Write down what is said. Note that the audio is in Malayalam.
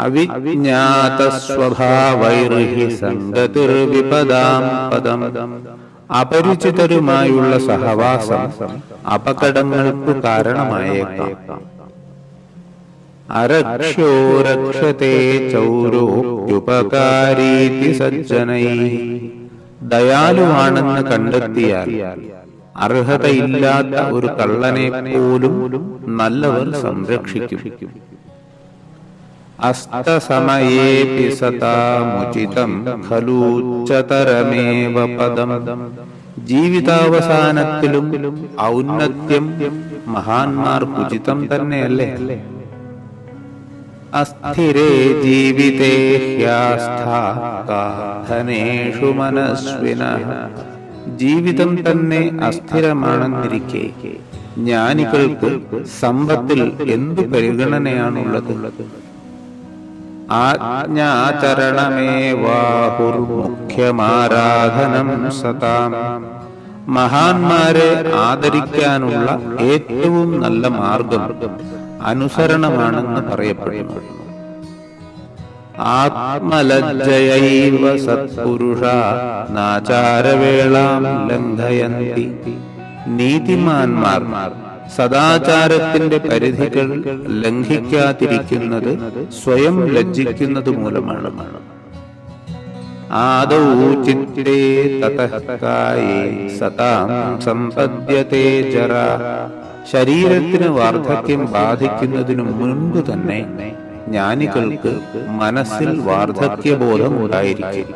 അവിജ്ഞാതസ്വഭാവൈർഹി സംഗതിർവിപദാം പദം. അപരിചിതരുമായുള്ള സഹവാസം അപകടങ്ങൾക്ക് കാരണമായേക്കാം. അരക്ഷോ രക്ഷത്തെ ചൗരോപ്യുപകാരീതി സജ്ജനൈ. ദയാലുവാണെന്ന് കണ്ടെത്തിയാൽ അർഹതയില്ലാത്ത ഒരു കള്ളനെ പോലും നല്ലവർ സംരക്ഷിക്കും. അസ്തസമയേപി സതാമുചിതം ഖലൂച്ചതരമേവ പദം ജീവിതാവസാനത്തിലും ഔന്നത്യം മഹാന്മാർക്കുചിതം തന്നെയല്ലേ? അസ്ഥിരേ ജീവിതേ ഹ്യാസ്ഥാനേഷു മനസ്വിന। ജീവിതം തന്നെ അസ്ഥിരമാണെന്നിരിക്കെ ജ്ഞാനികൾക്ക് സമ്പത്തിൽ എന്തു പരിഗണനയാണുള്ളത്? ആജ്ഞാചരണമേവാഹുർമുഖ്യമാരാധനം സതാം മഹാന്മാരെ ആദരിക്കാനുള്ള ഏറ്റവും നല്ല മാർഗം അനുസരണമാണെന്ന് പറയപ്പെടുന്നു. ആത്മലജ്ജയൈവ സത്പുരുഷ നാചാരവേളാം ലംഘയന്തി. നീതിമാന്മാർ സദാചാരത്തിന്റെ പരിധികൾ ലംഘിക്കാതിരിക്കുന്നത് സ്വയം ലജ്ജിക്കുന്നത് മൂലമാണ്. സതാം സമ്പദ്യത്തെ ശരീരത്തിന് വാർദ്ധക്യം ബാധിക്കുന്നതിനു മുൻപ് തന്നെ ജ്ഞാനികൾക്ക് മനസ്സിൽ വാർദ്ധക്യബോധം ഉണ്ടായിരിക്കും.